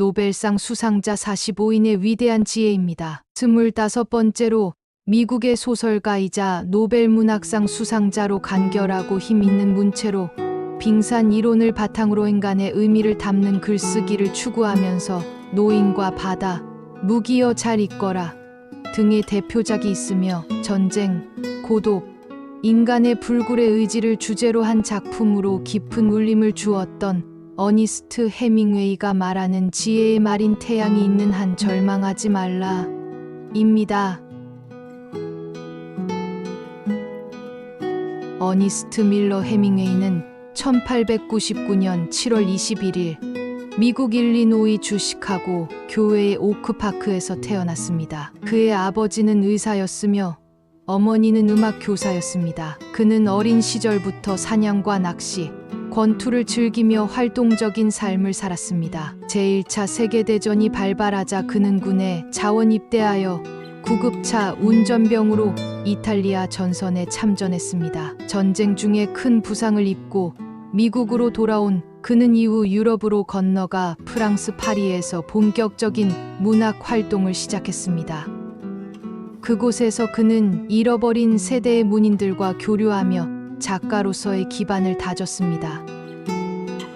노벨상 수상자 45인의 위대한 지혜입니다. 25번째로 미국의 소설가이자 노벨 문학상 수상자로 간결하고 힘 있는 문체로 빙산 이론을 바탕으로 인간의 의미를 담는 글쓰기를 추구하면서 노인과 바다, 무기여 잘 있거라 등의 대표작이 있으며 전쟁, 고독, 인간의 불굴의 의지를 주제로 한 작품으로 깊은 울림을 주었던 어니스트 해밍웨이가 말하는 지혜의 말인 태양이 있는 한 절망하지 말라 입니다. 어니스트 밀러 해밍웨이는 1899년 7월 21일 미국 일리노이 주 시카고 교회의 오크파크에서 태어났습니다. 그의 아버지는 의사였으며 어머니는 음악 교사였습니다. 그는 어린 시절부터 사냥과 낚시, 권투를 즐기며 활동적인 삶을 살았습니다. 제1차 세계대전이 발발하자 그는 군에 자원 입대하여 구급차 운전병으로 이탈리아 전선에 참전했습니다. 전쟁 중에 큰 부상을 입고 미국으로 돌아온 그는 이후 유럽으로 건너가 프랑스 파리에서 본격적인 문학 활동을 시작했습니다. 그곳에서 그는 잃어버린 세대의 문인들과 교류하며 작가로서의 기반을 다졌습니다.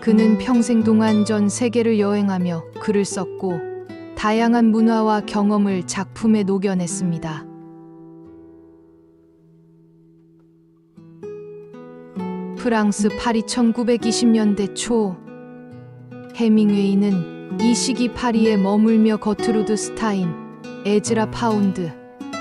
그는 평생 동안 전 세계를 여행하며 글을 썼고 다양한 문화와 경험을 작품에 녹여냈습니다. 프랑스 파리 1920년대 초 해밍웨이는 이 시기 파리에 머물며 거트루드 스타인, 에즈라 파운드,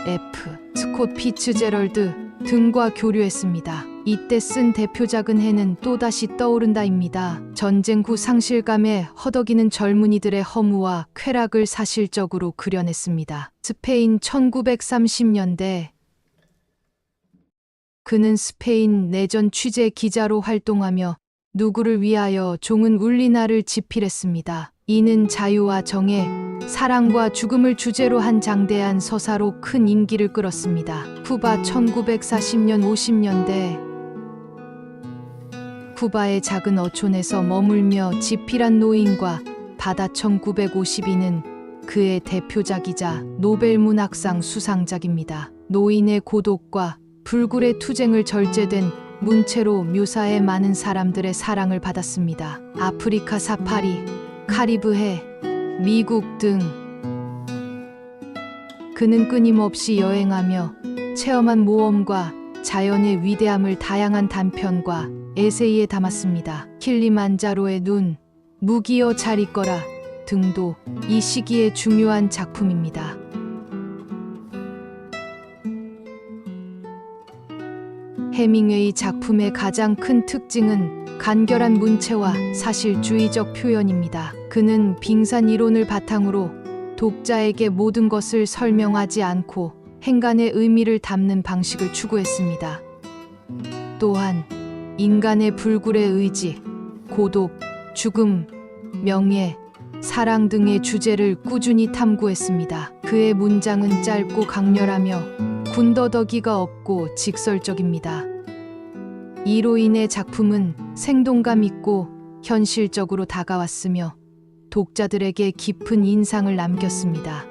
F, 스콧 피츠제럴드 등과 교류했습니다. 이때 쓴 대표작은 해는 또다시 떠오른다입니다. 전쟁 후 상실감에 허덕이는 젊은이들의 허무와 쾌락을 사실적으로 그려냈습니다. 스페인 1930년대 그는 스페인 내전 취재 기자로 활동하며 누구를 위하여 종은 울리나를 집필했습니다. 이는 자유와 정의, 사랑과 죽음을 주제로 한 장대한 서사로 큰 인기를 끌었습니다. 쿠바 1940년 50년대 쿠바의 작은 어촌에서 머물며 집필한 노인과 바다 1952는 그의 대표작이자 노벨 문학상 수상작입니다. 노인의 고독과 불굴의 투쟁을 절제된 문체로 묘사해 많은 사람들의 사랑을 받았습니다. 아프리카 사파리, 카리브해, 미국 등 그는 끊임없이 여행하며 체험한 모험과 자연의 위대함을 다양한 단편과 에세이에 담았습니다. 킬리만자로의 눈, 무기여 잘 있거라 등도 이 시기의 중요한 작품입니다. 해밍웨이 작품의 가장 큰 특징은 간결한 문체와 사실주의적 표현입니다. 그는 빙산 이론을 바탕으로 독자에게 모든 것을 설명하지 않고 행간의 의미를 담는 방식을 추구했습니다. 또한 인간의 불굴의 의지, 고독, 죽음, 명예, 사랑 등의 주제를 꾸준히 탐구했습니다. 그의 문장은 짧고 강렬하며 군더더기가 없고 직설적입니다. 이로 인해 작품은 생동감 있고 현실적으로 다가왔으며 독자들에게 깊은 인상을 남겼습니다.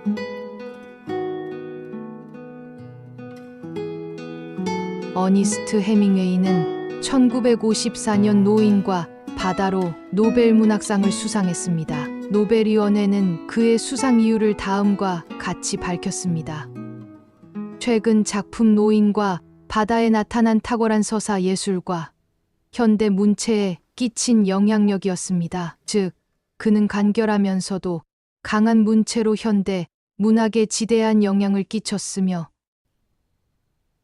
어니스트 해밍웨이는 1954년 노인과 바다로 노벨 문학상을 수상했습니다. 노벨위원회는 그의 수상 이유를 다음과 같이 밝혔습니다. 최근 작품 노인과 바다에 나타난 탁월한 서사 예술과 현대 문체에 끼친 영향력이었습니다. 즉, 그는 간결하면서도 강한 문체로 현대 문학에 지대한 영향을 끼쳤으며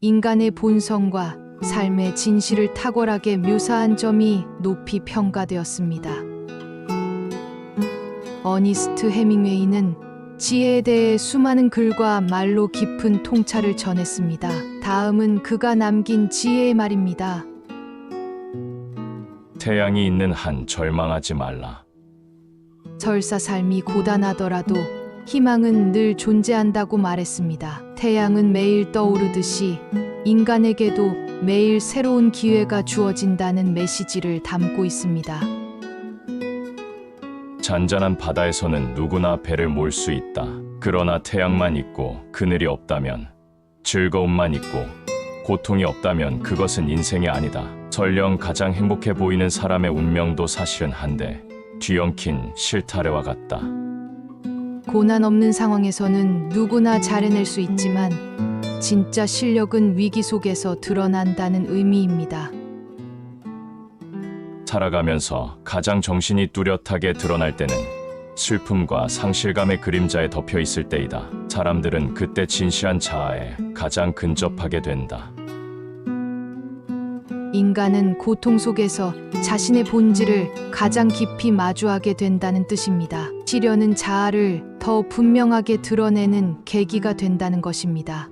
인간의 본성과 삶의 진실을 탁월하게 묘사한 점이 높이 평가되었습니다. 어니스트 해밍웨이는 지혜에 대해 수많은 글과 말로 깊은 통찰을 전했습니다. 다음은 그가 남긴 지혜의 말입니다. 태양이 있는 한 절망하지 말라. 설사 삶이 고단하더라도 희망은 늘 존재한다고 말했습니다. 태양은 매일 떠오르듯이 인간에게도 매일 새로운 기회가 주어진다는 메시지를 담고 있습니다. 잔잔한 바다에서는 누구나 배를 몰 수 있다. 그러나 태양만 있고 그늘이 없다면 즐거움만 있고 고통이 없다면 그것은 인생이 아니다. 설령 가장 행복해 보이는 사람의 운명도 사실은 한데 뒤엉킨 실타래와 같다. 고난 없는 상황에서는 누구나 잘 해낼 수 있지만 진짜 실력은 위기 속에서 드러난다는 의미입니다. 살아가면서 가장 정신이 뚜렷하게 드러날 때는 슬픔과 상실감의 그림자에 덮여 있을 때이다. 사람들은 그때 진실한 자아에 가장 근접하게 된다. 인간은 고통 속에서 자신의 본질을 가장 깊이 마주하게 된다는 뜻입니다. 시련은 자아를 더 분명하게 드러내는 계기가 된다는 것입니다.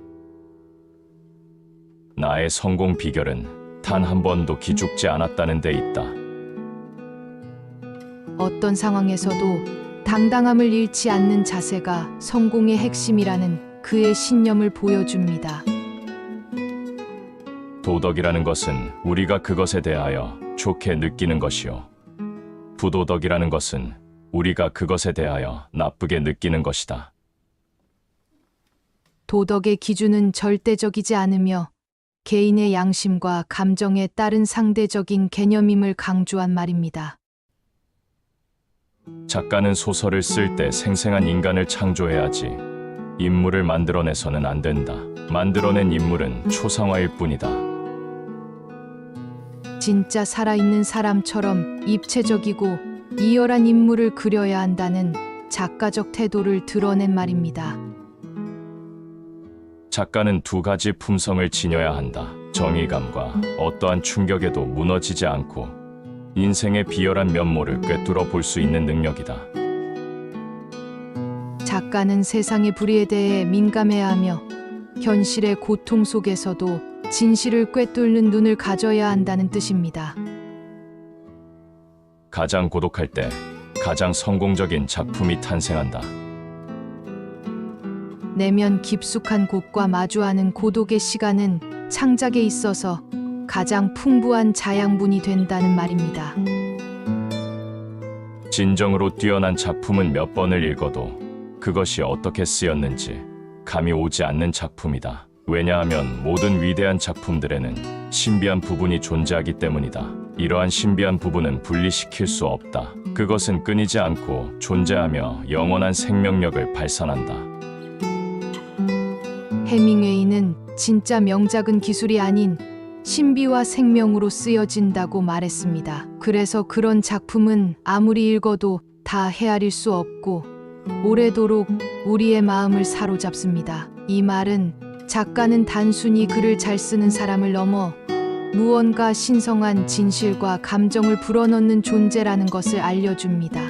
나의 성공 비결은 단 한 번도 기죽지 않았다는 데 있다. 어떤 상황에서도 당당함을 잃지 않는 자세가 성공의 핵심이라는 그의 신념을 보여줍니다. 도덕이라는 것은 우리가 그것에 대하여 좋게 느끼는 것이요. 부도덕이라는 것은 우리가 그것에 대하여 나쁘게 느끼는 것이다. 도덕의 기준은 절대적이지 않으며 개인의 양심과 감정에 따른 상대적인 개념임을 강조한 말입니다. 작가는 소설을 쓸 때 생생한 인간을 창조해야지 인물을 만들어내서는 안 된다. 만들어낸 인물은 초상화일 뿐이다. 진짜 살아있는 사람처럼 입체적이고 이열한 인물을 그려야 한다는 작가적 태도를 드러낸 말입니다. 작가는 두 가지 품성을 지녀야 한다. 정의감과 어떠한 충격에도 무너지지 않고 인생의 비열한 면모를 꿰뚫어 볼 수 있는 능력이다. 작가는 세상의 불의에 대해 민감해야 하며 현실의 고통 속에서도 진실을 꿰뚫는 눈을 가져야 한다는 뜻입니다. 가장 고독할 때 가장 성공적인 작품이 탄생한다. 내면 깊숙한 곳과 마주하는 고독의 시간은 창작에 있어서 가장 풍부한 자양분이 된다는 말입니다. 진정으로 뛰어난 작품은 몇 번을 읽어도 그것이 어떻게 쓰였는지 감이 오지 않는 작품이다. 왜냐하면 모든 위대한 작품들에는 신비한 부분이 존재하기 때문이다. 이러한 신비한 부분은 분리시킬 수 없다. 그것은 끊이지 않고 존재하며 영원한 생명력을 발산한다. 해밍웨이는 진짜 명작은 기술이 아닌 신비와 생명으로 쓰여진다고 말했습니다. 그래서 그런 작품은 아무리 읽어도 다 헤아릴 수 없고 오래도록 우리의 마음을 사로잡습니다. 이 말은 작가는 단순히 글을 잘 쓰는 사람을 넘어 무언가 신성한 진실과 감정을 불어넣는 존재라는 것을 알려줍니다.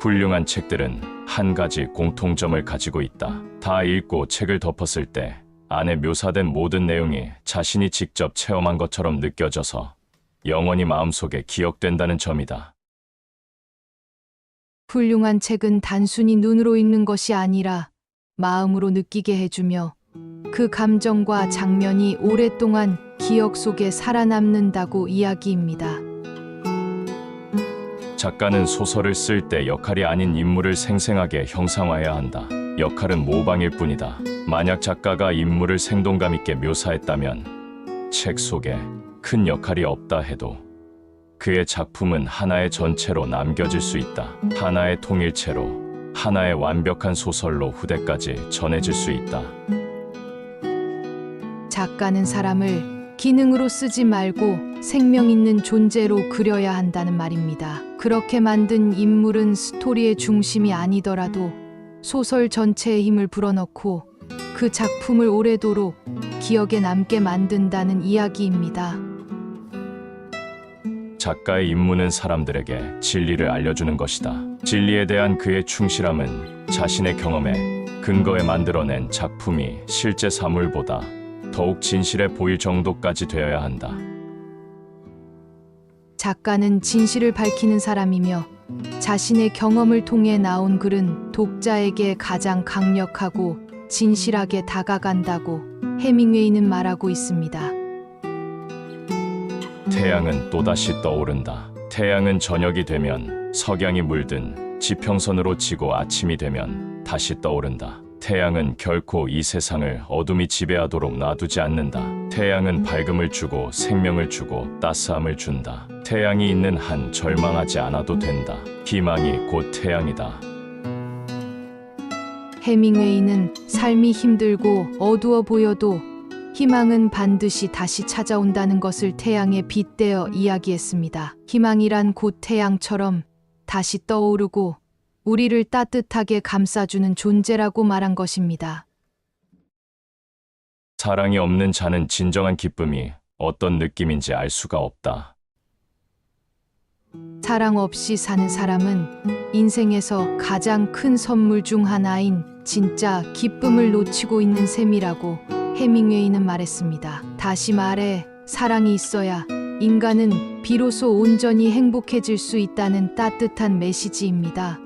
훌륭한 책들은 한 가지 공통점을 가지고 있다. 다 읽고 책을 덮었을 때 안에 묘사된 모든 내용이 자신이 직접 체험한 것처럼 느껴져서 영원히 마음속에 기억된다는 점이다. 훌륭한 책은 단순히 눈으로 읽는 것이 아니라 마음으로 느끼게 해주며 그 감정과 장면이 오랫동안 기억 속에 살아남는다고 이야기입니다. 작가는 소설을 쓸 때 역할이 아닌 인물을 생생하게 형상화해야 한다. 역할은 모방일 뿐이다. 만약 작가가 인물을 생동감 있게 묘사했다면 책 속에 큰 역할이 없다 해도 그의 작품은 하나의 전체로 남겨질 수 있다. 하나의 통일체로 하나의 완벽한 소설로 후대까지 전해질 수 있다. 작가는 사람을 기능으로 쓰지 말고 생명 있는 존재로 그려야 한다는 말입니다. 그렇게 만든 인물은 스토리의 중심이 아니더라도 소설 전체의 힘을 불어넣고 그 작품을 오래도록 기억에 남게 만든다는 이야기입니다. 작가의 임무는 사람들에게 진리를 알려주는 것이다. 진리에 대한 그의 충실함은 자신의 경험에 근거에 만들어낸 작품이 실제 사물보다 더욱 진실해 보일 정도까지 되어야 한다. 작가는 진실을 밝히는 사람이며 자신의 경험을 통해 나온 글은 독자에게 가장 강력하고 진실하게 다가간다고 해밍웨이는 말하고 있습니다. 태양은 또다시 떠오른다. 태양은 저녁이 되면 석양이 물든 지평선으로 지고 아침이 되면 다시 떠오른다. 태양은 결코 이 세상을 어둠이 지배하도록 놔두지 않는다. 태양은 밝음을 주고 생명을 주고 따스함을 준다. 태양이 있는 한 절망하지 않아도 된다. 희망이 곧 태양이다. 해밍웨이는 삶이 힘들고 어두워 보여도 희망은 반드시 다시 찾아온다는 것을 태양에 빗대어 이야기했습니다. 희망이란 곧 태양처럼 다시 떠오르고 우리를 따뜻하게 감싸주는 존재라고 말한 것입니다. 사랑이 없는 자는 진정한 기쁨이 어떤 느낌인지 알 수가 없다. 사랑 없이 사는 사람은 인생에서 가장 큰 선물 중 하나인 진짜 기쁨을 놓치고 있는 셈이라고 해밍웨이는 말했습니다. 다시 말해, 사랑이 있어야 인간은 비로소 온전히 행복해질 수 있다는 따뜻한 메시지입니다.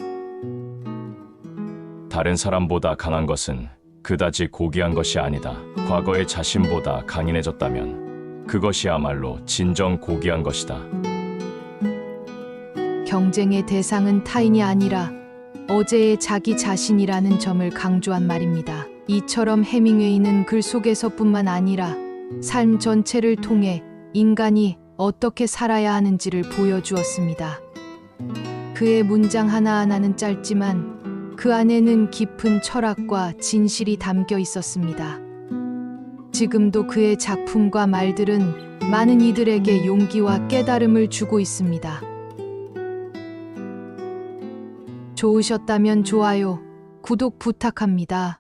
다른 사람보다 강한 것은 그다지 고귀한 것이 아니다. 과거의 자신보다 강인해졌다면 그것이야말로 진정 고귀한 것이다. 경쟁의 대상은 타인이 아니라 어제의 자기 자신이라는 점을 강조한 말입니다. 이처럼 해밍웨이는 글 속에서뿐만 아니라 삶 전체를 통해 인간이 어떻게 살아야 하는지를 보여주었습니다. 그의 문장 하나하나는 짧지만 그 안에는 깊은 철학과 진실이 담겨 있었습니다. 지금도 그의 작품과 말들은 많은 이들에게 용기와 깨달음을 주고 있습니다. 좋으셨다면 좋아요, 구독 부탁합니다.